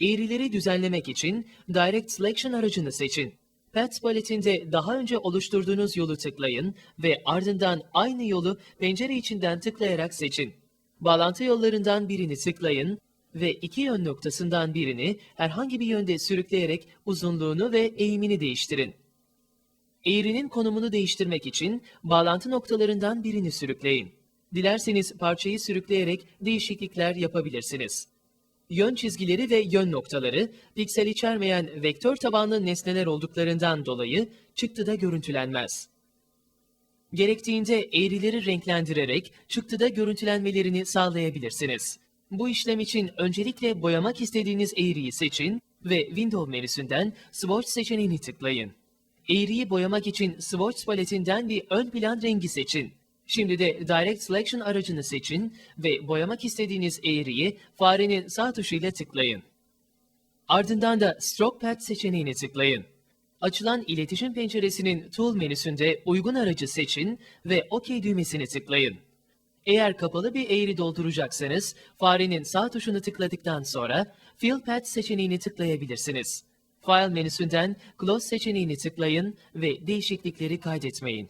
Eğrileri düzenlemek için Direct Selection aracını seçin. Paths paletinde daha önce oluşturduğunuz yolu tıklayın ve ardından aynı yolu pencere içinden tıklayarak seçin. Bağlantı yollarından birini tıklayın ve iki yön noktasından birini herhangi bir yönde sürükleyerek uzunluğunu ve eğimini değiştirin. Eğrinin konumunu değiştirmek için bağlantı noktalarından birini sürükleyin. Dilerseniz parçayı sürükleyerek değişiklikler yapabilirsiniz. Yön çizgileri ve yön noktaları piksel içermeyen vektör tabanlı nesneler olduklarından dolayı çıktıda görüntülenmez. Gerektiğinde eğrileri renklendirerek çıktıda görüntülenmelerini sağlayabilirsiniz. Bu işlem için öncelikle boyamak istediğiniz eğriyi seçin ve Window menüsünden Swatch seçeneğini tıklayın. Eğriyi boyamak için Swatch paletinden bir ön plan rengi seçin. Şimdi de Direct Selection aracını seçin ve boyamak istediğiniz eğriyi farenin sağ tuşuyla tıklayın. Ardından da Stroke Pad seçeneğini tıklayın. Açılan iletişim penceresinin Tool menüsünde uygun aracı seçin ve OK düğmesini tıklayın. Eğer kapalı bir eğri dolduracaksanız farenin sağ tuşunu tıkladıktan sonra Fill Pad seçeneğini tıklayabilirsiniz. File menüsünden Close seçeneğini tıklayın ve değişiklikleri kaydetmeyin.